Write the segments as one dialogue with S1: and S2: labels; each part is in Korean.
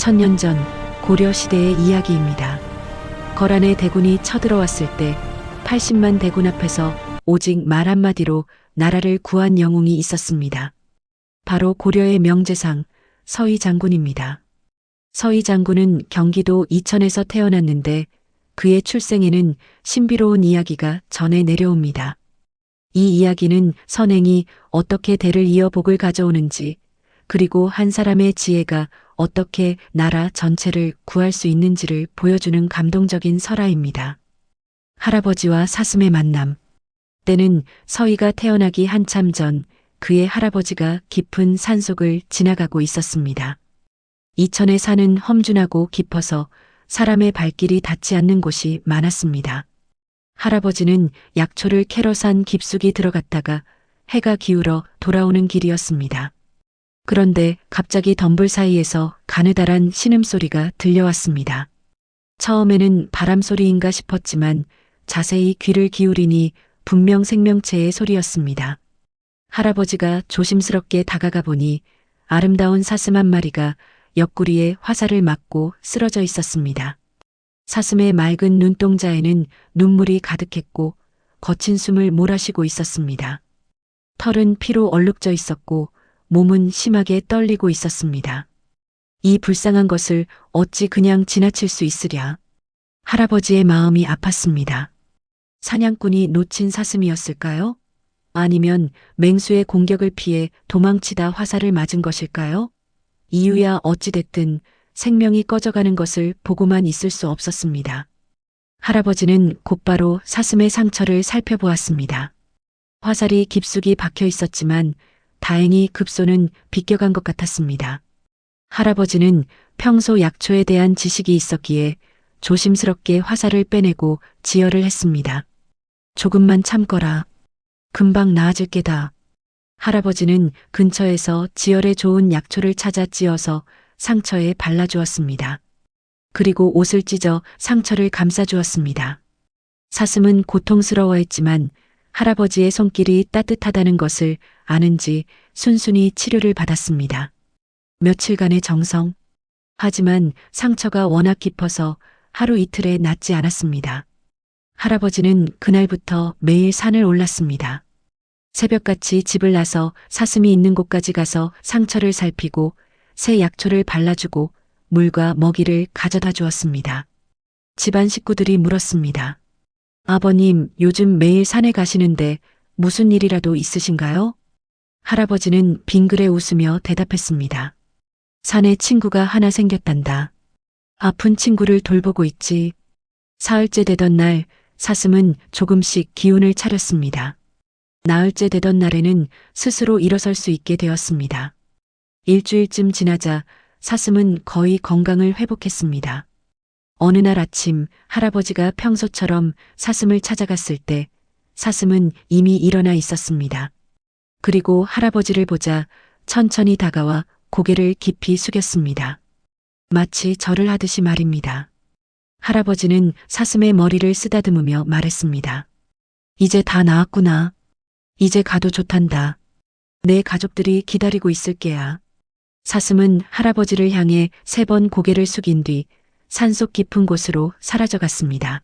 S1: 천년 전 고려 시대의 이야기입니다. 거란의 대군이 쳐들어왔을 때 80만 대군 앞에서 오직 말 한마디로 나라를 구한 영웅이 있었습니다. 바로 고려의 명재상 서희 장군입니다. 서희 장군은 경기도 이천에서 태어났는데 그의 출생에는 신비로운 이야기가 전해 내려옵니다. 이 이야기는 선행이 어떻게 대를 이어 복을 가져오는지, 그리고 한 사람의 지혜가 어떻게 나라 전체를 구할 수 있는지를 보여주는 감동적인 설화입니다. 할아버지와 사슴의 만남. 때는 서희가 태어나기 한참 전 그의 할아버지가 깊은 산속을 지나가고 있었습니다. 이천에 사는 험준하고 깊어서 사람의 발길이 닿지 않는 곳이 많았습니다. 할아버지는 약초를 캐러 산 깊숙이 들어갔다가 해가 기울어 돌아오는 길이었습니다. 그런데 갑자기 덤불 사이에서 가느다란 신음소리가 들려왔습니다. 처음에는 바람소리인가 싶었지만 자세히 귀를 기울이니 분명 생명체의 소리였습니다. 할아버지가 조심스럽게 다가가 보니 아름다운 사슴 한 마리가 옆구리에 화살을 맞고 쓰러져 있었습니다. 사슴의 맑은 눈동자에는 눈물이 가득했고 거친 숨을 몰아쉬고 있었습니다. 털은 피로 얼룩져 있었고 몸은 심하게 떨리고 있었습니다. 이 불쌍한 것을 어찌 그냥 지나칠 수 있으랴. 할아버지의 마음이 아팠습니다. 사냥꾼이 놓친 사슴이었을까요? 아니면 맹수의 공격을 피해 도망치다 화살을 맞은 것일까요? 이유야 어찌됐든 생명이 꺼져가는 것을 보고만 있을 수 없었습니다. 할아버지는 곧바로 사슴의 상처를 살펴보았습니다. 화살이 깊숙이 박혀 있었지만 다행히 급소는 비껴간 것 같았습니다. 할아버지는 평소 약초에 대한 지식이 있었기에 조심스럽게 화살을 빼내고 지혈을 했습니다. 조금만 참거라. 금방 나아질 게다. 할아버지는 근처에서 지혈에 좋은 약초를 찾아 찧어서 상처에 발라주었습니다. 그리고 옷을 찢어 상처를 감싸주었습니다. 사슴은 고통스러워했지만 할아버지의 손길이 따뜻하다는 것을 아는지 순순히 치료를 받았습니다. 며칠간의 정성. 하지만 상처가 워낙 깊어서 하루 이틀에 낫지 않았습니다. 할아버지는 그날부터 매일 산을 올랐습니다. 새벽같이 집을 나서 사슴이 있는 곳까지 가서 상처를 살피고 새 약초를 발라주고 물과 먹이를 가져다 주었습니다. 집안 식구들이 물었습니다. 아버님, 요즘 매일 산에 가시는데 무슨 일이라도 있으신가요? 할아버지는 빙그레 웃으며 대답했습니다. 산에 친구가 하나 생겼단다. 아픈 친구를 돌보고 있지. 사흘째 되던 날 사슴은 조금씩 기운을 차렸습니다. 나흘째 되던 날에는 스스로 일어설 수 있게 되었습니다. 일주일쯤 지나자 사슴은 거의 건강을 회복했습니다. 어느 날 아침 할아버지가 평소처럼 사슴을 찾아갔을 때 사슴은 이미 일어나 있었습니다. 그리고 할아버지를 보자 천천히 다가와 고개를 깊이 숙였습니다. 마치 절을 하듯이 말입니다. 할아버지는 사슴의 머리를 쓰다듬으며 말했습니다. 이제 다 나았구나. 이제 가도 좋단다. 내 가족들이 기다리고 있을게야. 사슴은 할아버지를 향해 세 번 고개를 숙인 뒤 산속 깊은 곳으로 사라져 갔습니다.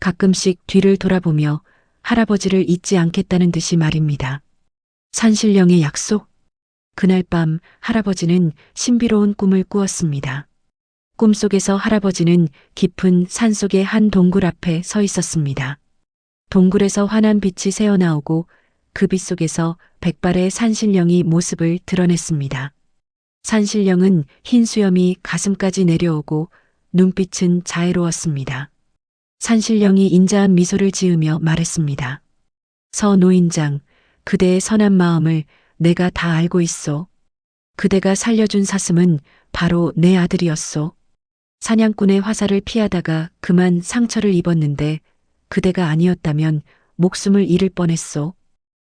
S1: 가끔씩 뒤를 돌아보며 할아버지를 잊지 않겠다는 듯이 말입니다. 산신령의 약속? 그날 밤 할아버지는 신비로운 꿈을 꾸었습니다. 꿈속에서 할아버지는 깊은 산속의 한 동굴 앞에 서 있었습니다. 동굴에서 환한 빛이 새어나오고 그 빛 속에서 백발의 산신령이 모습을 드러냈습니다. 산신령은 흰 수염이 가슴까지 내려오고 눈빛은 자애로웠습니다. 산신령이 인자한 미소를 지으며 말했습니다. 서 노인장, 그대의 선한 마음을 내가 다 알고 있소. 그대가 살려준 사슴은 바로 내 아들이었소. 사냥꾼의 화살을 피하다가 그만 상처를 입었는데 그대가 아니었다면 목숨을 잃을 뻔했소.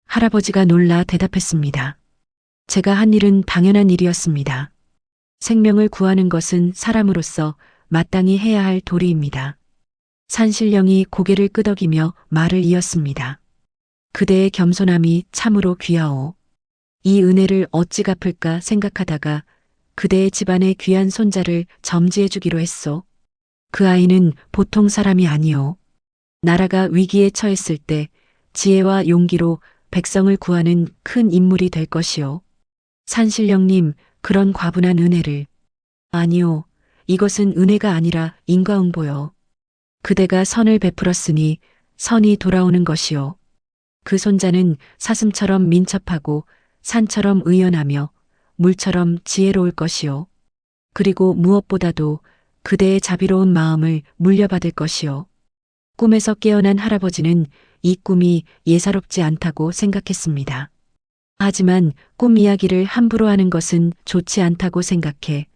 S1: 할아버지가 놀라 대답했습니다. 제가 한 일은 당연한 일이었습니다. 생명을 구하는 것은 사람으로서 마땅히 해야 할 도리입니다. 산신령이 고개를 끄덕이며 말을 이었습니다. 그대의 겸손함이 참으로 귀하오. 이 은혜를 어찌 갚을까 생각하다가 그대의 집안의 귀한 손자를 점지해 주기로 했소. 그 아이는 보통 사람이 아니오. 나라가 위기에 처했을 때 지혜와 용기로 백성을 구하는 큰 인물이 될 것이오. 산신령님, 그런 과분한 은혜를. 아니오. 이것은 은혜가 아니라 인과응보요. 그대가 선을 베풀었으니 선이 돌아오는 것이요. 그 손자는 사슴처럼 민첩하고 산처럼 의연하며 물처럼 지혜로울 것이요. 그리고 무엇보다도 그대의 자비로운 마음을 물려받을 것이요. 꿈에서 깨어난 할아버지는 이 꿈이 예사롭지 않다고 생각했습니다. 하지만 꿈 이야기를 함부로 하는 것은 좋지 않다고 생각해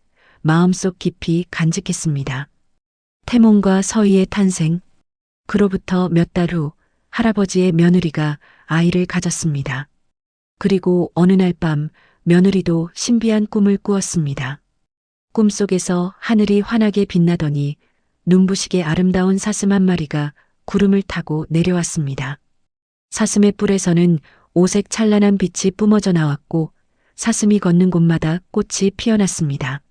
S1: 마음속 깊이 간직했습니다. 태몽과 서희의 탄생. 그로부터 몇 달 후 할아버지의 며느리가 아이를 가졌습니다. 그리고 어느 날 밤 며느리도 신비한 꿈을 꾸었습니다. 꿈속에서 하늘이 환하게 빛나더니 눈부시게 아름다운 사슴 한 마리가 구름을 타고 내려왔습니다. 사슴의 뿔에서는 오색 찬란한 빛이 뿜어져 나왔고 사슴이 걷는 곳마다 꽃이 피어났습니다.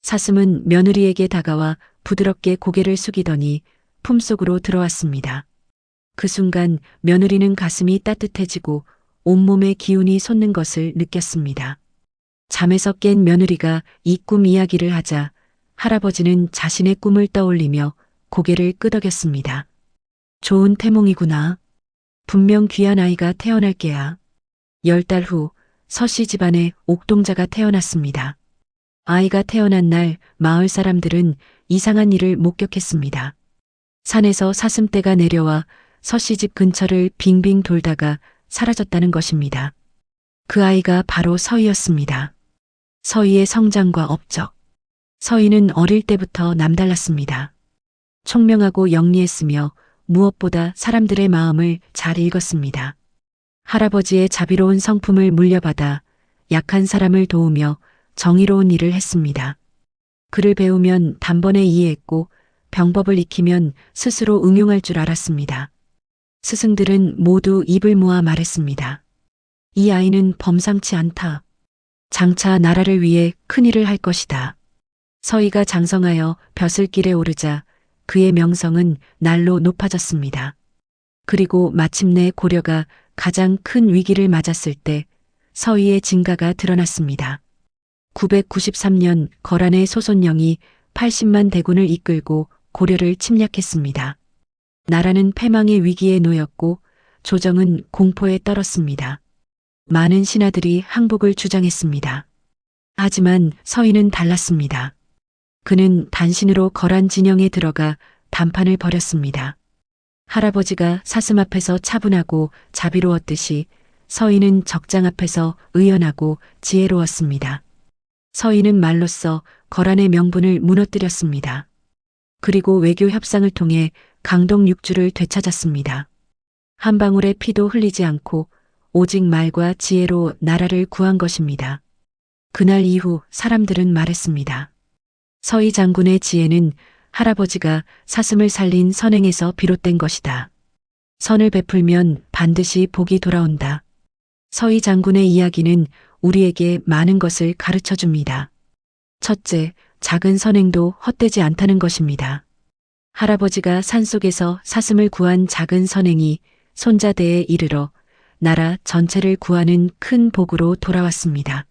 S1: 사슴은 며느리에게 다가와 부드럽게 고개를 숙이더니 품속으로 들어왔습니다. 그 순간 며느리는 가슴이 따뜻해지고 온몸에 기운이 솟는 것을 느꼈습니다. 잠에서 깬 며느리가 이 꿈 이야기를 하자 할아버지는 자신의 꿈을 떠올리며 고개를 끄덕였습니다. 좋은 태몽이구나. 분명 귀한 아이가 태어날 게야. 열 달 후 서씨 집안에 옥동자가 태어났습니다. 아이가 태어난 날 마을 사람들은 이상한 일을 목격했습니다. 산에서 사슴떼가 내려와 서씨 집 근처를 빙빙 돌다가 사라졌다는 것입니다. 그 아이가 바로 서희였습니다. 서희의 성장과 업적. 서희는 어릴 때부터 남달랐습니다. 총명하고 영리했으며 무엇보다 사람들의 마음을 잘 읽었습니다. 할아버지의 자비로운 성품을 물려받아 약한 사람을 도우며 정의로운 일을 했습니다. 글을 배우면 단번에 이해했고 병법을 익히면 스스로 응용할 줄 알았습니다. 스승들은 모두 입을 모아 말했습니다. 이 아이는 범상치 않다. 장차 나라를 위해 큰일을 할 것이다. 서희가 장성하여 벼슬길에 오르자 그의 명성은 날로 높아졌습니다. 그리고 마침내 고려가 가장 큰 위기를 맞았을 때 서희의 진가가 드러났습니다. 993년 거란의 소손령이 80만 대군을 이끌고 고려를 침략했습니다. 나라는 패망의 위기에 놓였고 조정은 공포에 떨었습니다. 많은 신하들이 항복을 주장했습니다. 하지만 서희는 달랐습니다. 그는 단신으로 거란 진영에 들어가 단판을 벌였습니다. 할아버지가 사슴 앞에서 차분하고 자비로웠듯이 서희는 적장 앞에서 의연하고 지혜로웠습니다. 서희는 말로써 거란의 명분을 무너뜨렸습니다. 그리고 외교 협상을 통해 강동 육주를 되찾았습니다. 한 방울의 피도 흘리지 않고 오직 말과 지혜로 나라를 구한 것입니다. 그날 이후 사람들은 말했습니다. 서희 장군의 지혜는 할아버지가 사슴을 살린 선행에서 비롯된 것이다. 선을 베풀면 반드시 복이 돌아온다. 서희 장군의 이야기는 우리에게 많은 것을 가르쳐 줍니다. 첫째, 작은 선행도 헛되지 않다는 것입니다. 할아버지가 산속에서 사슴을 구한 작은 선행이 손자대에 이르러 나라 전체를 구하는 큰 복으로 돌아왔습니다.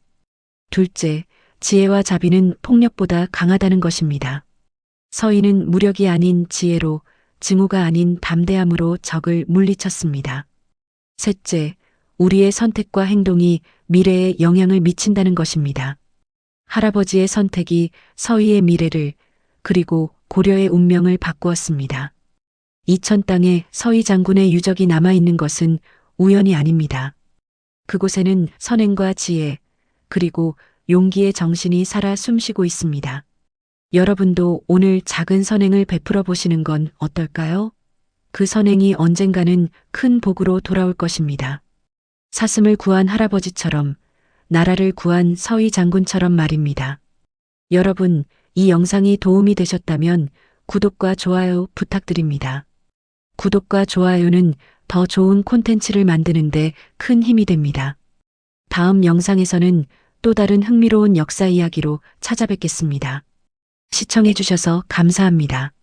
S1: 둘째, 지혜와 자비는 폭력보다 강하다는 것입니다. 서희는 무력이 아닌 지혜로 증오가 아닌 담대함으로 적을 물리쳤습니다. 셋째, 우리의 선택과 행동이 미래에 영향을 미친다는 것입니다. 할아버지의 선택이 서희의 미래를 그리고 고려의 운명을 바꾸었습니다. 이천 땅에 서희 장군의 유적이 남아있는 것은 우연이 아닙니다. 그곳에는 선행과 지혜, 그리고 용기의 정신이 살아 숨쉬고 있습니다. 여러분도 오늘 작은 선행을 베풀어 보시는 건 어떨까요? 그 선행이 언젠가는 큰 복으로 돌아올 것입니다. 사슴을 구한 할아버지처럼 나라를 구한 서희 장군처럼 말입니다. 여러분, 이 영상이 도움이 되셨다면 구독과 좋아요 부탁드립니다. 구독과 좋아요는 더 좋은 콘텐츠를 만드는데 큰 힘이 됩니다. 다음 영상에서는 또 다른 흥미로운 역사 이야기로 찾아뵙겠습니다. 시청해주셔서 감사합니다.